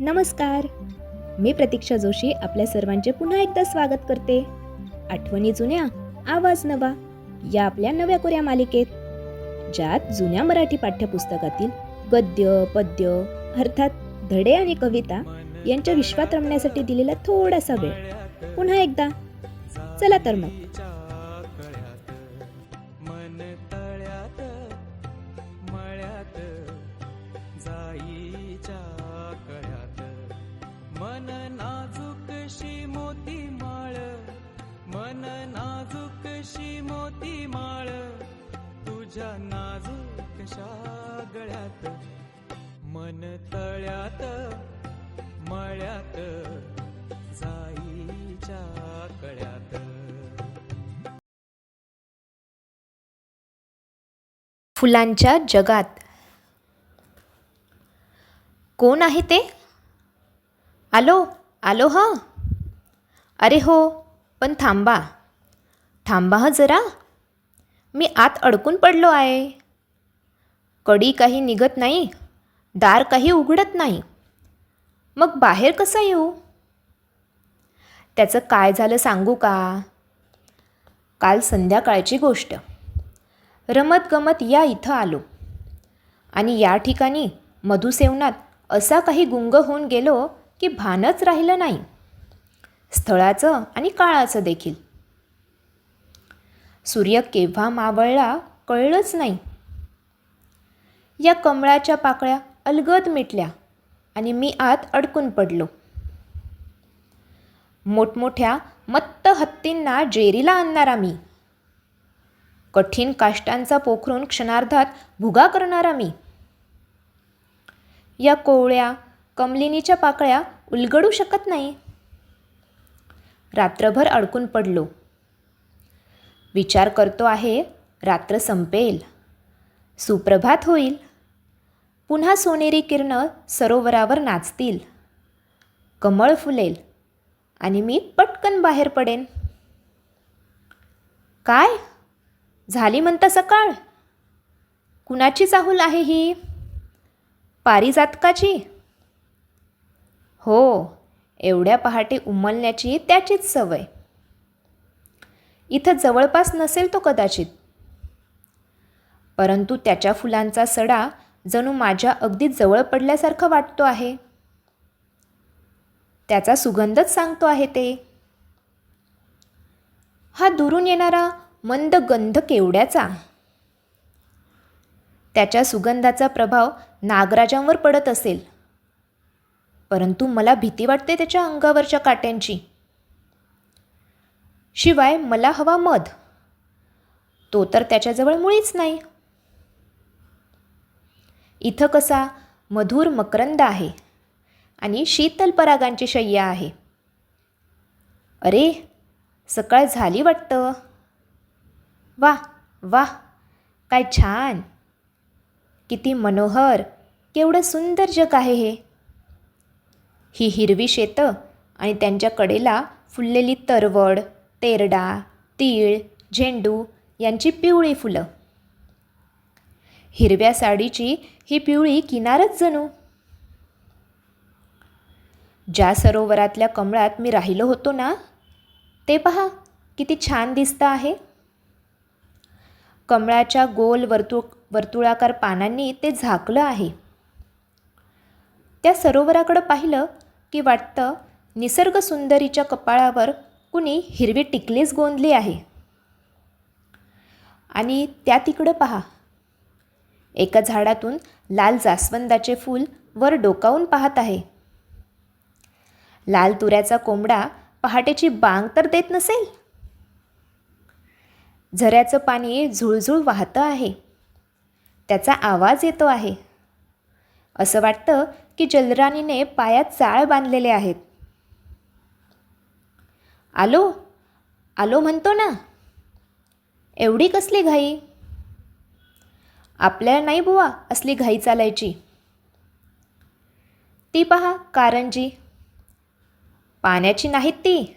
नमस्कार. मी प्रतीक्षा जोशी आपल्या सर्वांचे पुन्हा एकदा स्वागत करते. आठवणी जुन्या आवाज नवा या आपल्या नव्या कोऱ्या मालिकेत. ज्यात जुन्या मराठी पाठ्यपुस्तकातील गद्य पद्य अर्थात धडे आणि कविता यांच्या विश्वात रमण्यासाठी दिलेला थोडासा वेळ. पुन्हा एकदा. चला तर मग. तळ्यात मन तळ्यात मळ्यात जाईच्या कळ्यात. फुलांच्या जगात. कोण आहे ते? आलो आलो ह. अरे हो पण थांबा. थांबा ह जरा. मी आत अडकून पडलो आहे. कडी काही निघत नाही दार काही उघडत नाही. मग बाहेर कसं येऊ? त्याचं काय झालं सांगू का? काल संध्याकाळची गोष्ट. रमत गमत या इथं आलो. आणि या ठिकाणी मधुसेवनात असा काही गुंग होऊन गेलो की भानच राहिलं नाही. स्थळाचं आणि काळाचं देखील. सूर्य केव्हा मावळला कळलंच नाही. या कमळाच्या पाकळ्या अलगद मिटल्या आणि मी आत अडकून पडलो. मोठमोठ्या मत्त हत्तींना जेरीला आणणारा मी. कठीण काष्टांचा पोखरून क्षणार्धात भुगा करणारा मी. या कोवळ्या कमलिनीच्या पाकळ्या उलगडू शकत नाही. रात्रभर अडकून पडलो. विचार करतो आहे रात्र संपेल. सुप्रभात होईल. पुन्हा सोनेरी किरणं सरोवरावर नाचतील. कमळ फुलेल आणि मी पटकन बाहेर पडेन. काय? झाली म्हणता सकाळ? कुणाची चाहूल आहे ही? पारिजातकाची? हो एवढ्या पहाटे उमलण्याची त्याचीच सवय. इथं जवळपास नसेल तो कदाचित. परंतु त्याच्या फुलांचा सडा जणू माझ्या अगदी जवळ पडल्यासारखं वाटतो आहे. त्याचा सुगंधच सांगतो आहे ते. हा दुरून येणारा मंद गंध केवड्याचा त्याच्या सुगंधाचा प्रभाव नागराजांवर पडत असेल. परंतु मला भीती वाटते त्याच्या अंगावरच्या काट्यांची. शिवाय मला हवा मध. तो तर त्याच्याजवळ मुळीच नाही. इथं कसा मधुर मकरंद आहे आणि शीतल परागांची शय्या आहे. अरे सकाळ झाली वाटतं. वा वा काय छान. किती मनोहर केवढं सुंदर जग आहे हे. ही हिरवी शेतं आणि त्यांच्या कडेला फुललेली तरवड तेरडा तीळ झेंडू यांची पिवळी फुलं. हिरव्या साडीची ही पिवळी किनारच जणू. ज्या सरोवरातल्या कमळात मी राहिलो होतो ना ते पहा किती छान दिसतं आहे. कमळाच्या गोल वर्तुळ वर्तुळाकार पानांनी ते झाकलं आहे. त्या सरोवराकडं पाहिलं की वाटतं निसर्ग सुंदरीच्या कपाळावर कुणी हिरवी टिकलीच गोंदली आहे. आणि त्या तिकडं पहा एका झाडातून लाल जास्वंदाचे फूल वर डोकावून पाहत आहे. लाल तुऱ्याचा कोंबडा पहाटेची बांग तर देत नसेल? झऱ्याचं पाणी झुळझुळ वाहतं आहे. त्याचा आवाज येतो आहे. असं वाटतं की जलराणीने पायात चाळ बांधलेले आहेत. आलो आलो म्हणतो ना. एवढी कसली घाई? आपल्याला नाही बुवा असली घाई चालायची. ती पहा कारंजी. पाण्याची नाहीत ती.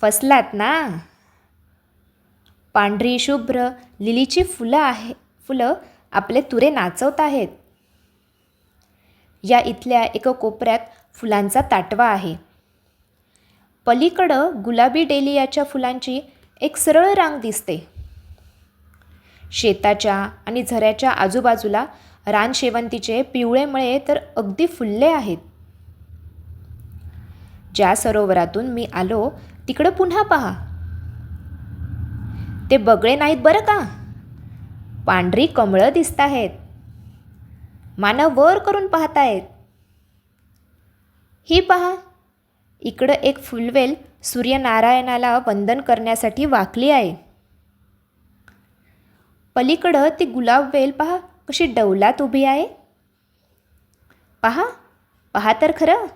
फसलात ना. पांढरी शुभ्र लिलीची फुलं आहे फुलं आपले तुरे नाचवत आहेत. या इथल्या एका कोपऱ्यात फुलांचा ताटवा आहे. पलीकडं गुलाबी डेलियाच्या फुलांची एक सरळ रांग दिसते. शेताच्या आणि झऱ्याच्या आजूबाजूला रानशेवंतीचे पिवळे मळे तर अगदी फुलले आहेत. ज्या सरोवरातून मी आलो तिकडं पुन्हा पहा. ते बगळे नाहीत बरं का? पांढरी कमळं दिसत आहेत. मानव वर करून पाहतायत. ही पहा. इकडं एक फुलवेल सूर्यनारायणाला वंदन करण्यासाठी वाकली आहे. पलीकडं ती गुलाब वेल पहा कशी डौलात उभी आहे. पहा पहा तर खरं.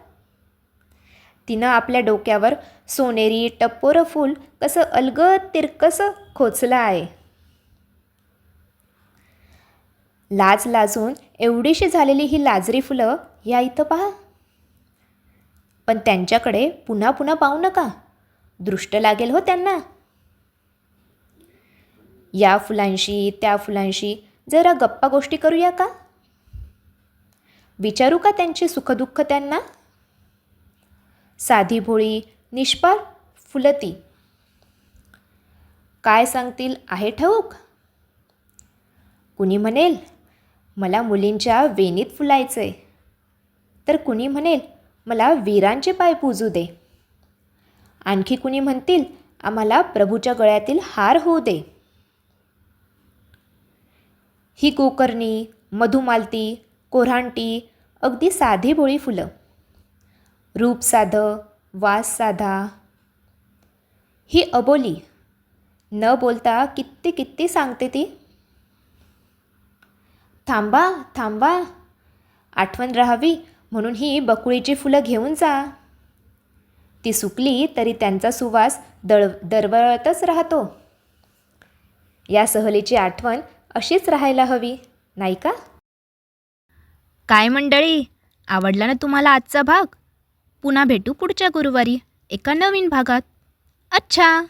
तिनं आपल्या डोक्यावर सोनेरी टप्पोरं फूल कसं अलगद तिरकसं खोचलं आहे. लाज लाजून एवढीशी झालेली ही लाजरी फुलं या इथं पहा. पण त्यांच्याकडे पुन्हा पुन्हा पाहू नका. दृष्ट लागेल हो त्यांना. या फुलांशी त्या फुलांशी जरा गप्पा गोष्टी करूया का? विचारू का त्यांचे सुखदुःख त्यांना? साधी भोळी निष्पार फुलती. काय सांगतील आहे ठाऊक? कुणी म्हणेल मला मुलींच्या वेणीत फुलायचंय. तर कुणी म्हणेल मला वीरांचे पाय पूजू दे. आणखी कुणी म्हणतील आम्हाला प्रभूच्या गळ्यातील हार होऊ दे. ही गोकर्णी मधुमालती कोऱ्हांटी अगदी साधी बोळी फुलं. रूप साधं वास साधा. ही अबोली. न बोलता कित्ती कित्ती सांगते ती? थांबा थांबा. आठवण राहावी म्हणून ही बकुळीची फुलं घेऊन जा. ती सुकली तरी त्यांचा सुवास दळ दरवळतच राहतो. या सहलीची आठवण अशीच राहायला हवी नाही का? काय मंडळी आवडला ना तुम्हाला आजचा भाग? पुन्हा भेटू पुढच्या गुरुवारी एका नवीन भागात. अच्छा!